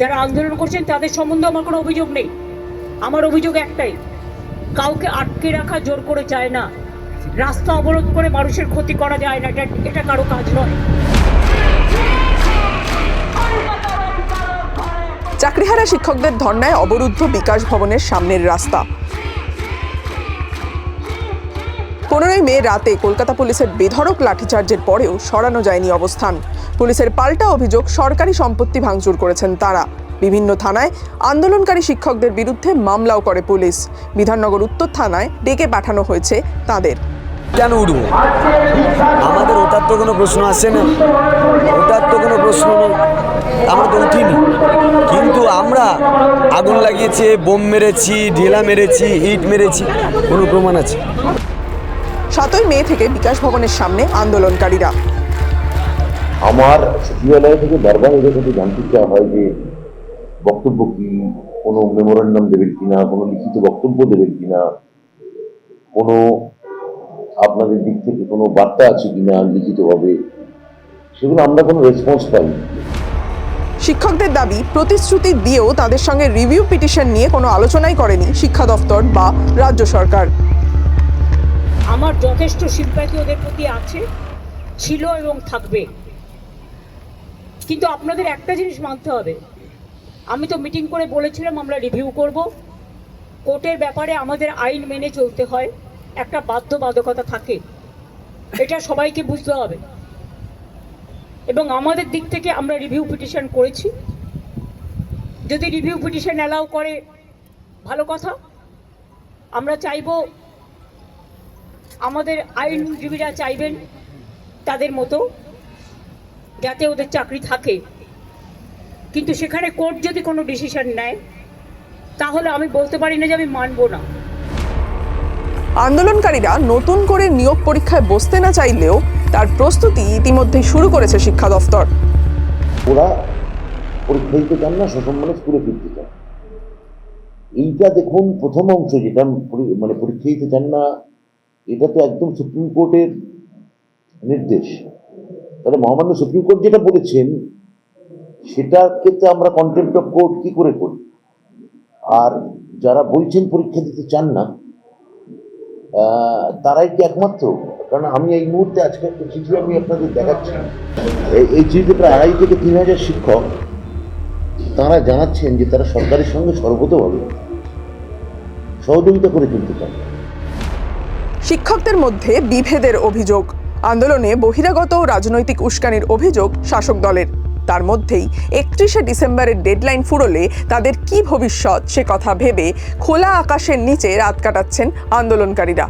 যারা আন্দোলন করছেন, তাদের সম্বন্ধে আমার কোনো অভিযোগ নেই। আমার অভিযোগ একটাই, কাউকে আটকে রাখা জোর করে চায় না। রাস্তা অবরোধ করে মানুষের ক্ষতি করা যায় না, এটা এটা কারও কাজ নয়। চাকরিহারা শিক্ষকদের ধর্নায় অবরুদ্ধ বিকাশ ভবনের সামনের রাস্তা। পনেরোই মে রাতে কলকাতা পুলিশের বেধড়ক লাঠিচার্জের পরেও সরানো যায়নি অবস্থান। পুলিশের পাল্টা অভিযোগ, সরকারি সম্পত্তি ভাঙচুর করেছেন তারা। বিভিন্ন থানায় আন্দোলনকারী শিক্ষকদের বিরুদ্ধে মামলাও করে পুলিশ। বিধাননগর উত্তর থানায় ডেকে পাঠানো হয়েছে তাদের। কেন উঠবো? আমাদের ওটার তো কোনো প্রশ্ন আসে না। ওটার তো কোনো প্রশ্ন নেই। আমরা তো উঠিনি। কিন্তু আমরা আগুন লাগিয়েছে, বোম মেরেছি, ঢেলা মেরেছি, ইট মেরেছি, কোনো প্রমাণ আছে? সাতই মে থেকে বিকাশ ভবনের সামনে আন্দোলনকারীরা। আমার সচিবালয় থেকে বারবার এদের কাছে জানতে চাওয়া হয় যে বক্তব্য কি? কোনো মেমোরান্ডাম দেবেন কিনা? কোনো লিখিত বক্তব্য দেবেন কিনা? কোনো আপনাদের দিক থেকে কোনো বার্তা আছে কিনা লিখিতভাবে? সেগুলো আমরা কোনো রেসপন্স পাইনি। শিক্ষকদের দাবি প্রতিশ্রুতি দিয়েও তাদের সঙ্গে রিভিউ পিটিশন নিয়ে কোনো আলোচনাই করেনি শিক্ষা দফতর বা রাজ্য সরকার। আমার যথেষ্ট সিম্প্যাথি ওদের প্রতি আছে, ছিল এবং থাকবে। কিন্তু আপনাদের একটা জিনিস মানতে হবে। আমি তো মিটিং করে বলেছিলাম আমরা রিভিউ করব। কোর্টের ব্যাপারে আমাদের আইন মেনে চলতে হয়। একটা বাধ্যবাধকতা থাকে। এটা সবাইকে বুঝতে হবে। এবং আমাদের দিক থেকে আমরা রিভিউ পিটিশন করেছি। যদি রিভিউ পিটিশন অ্যালাউ করে, ভালো কথা। আমরা চাইব আমাদের আইনজীবীরা চাইবেন তাদের মতো যাতে ওদের চাকরি থাকে। কিন্তু সেখানে কোর্ট যদি কোনো ডিসিশন নেয় তাহলে আমি বলতে পারি না যে আমি মানবো না। আন্দোলনকারীরা নতুন করে নিয়োগ পরীক্ষায় বসতে না চাইলেও তার প্রস্তুতি ইতিমধ্যেই শুরু করেছে শিক্ষা দফতর। ওরা পরীক্ষা দিতে চান না সসম্মানে স্কুলে ফিরতে চান। এইটা দেখুন প্রথম অংশ যেটা মানে পরীক্ষা দিতে চান না এটা তো একদম সুপ্রিম কোর্টের নির্দেশ। তাহলে মহামান্য সুপ্রিম কোর্ট যেটা বলেছেন সেটার ক্ষেত্রে আমরা কন্টেম্প অফ কোর্ট কি করে করি? আর যারা বলছেন পরীক্ষা দিতে চান না তারাই কি একমাত্র? কারণ আমি এই মুহূর্তে আজকে একটা চিঠি আমি আপনাদের দেখাচ্ছি। এই- চিঠিতে প্রায় আড়াই থেকে তিন হাজার শিক্ষক, তারা জানাচ্ছেন যে তারা সরকারের সঙ্গে সর্বতভাবে সহযোগিতা করে তুলতে চান। শিক্ষকদের মধ্যে বিভেদের অভিযোগ। আন্দোলনে বহিরাগত রাজনৈতিক উস্কানির অভিযোগ শাসক দলের। তার মধ্যেই একত্রিশে ডিসেম্বরের ডেডলাইন ফুরলে তাদের কি ভবিষ্যৎ সে কথা ভেবে খোলা আকাশের নিচে রাত কাটাচ্ছেন আন্দোলনকারীরা।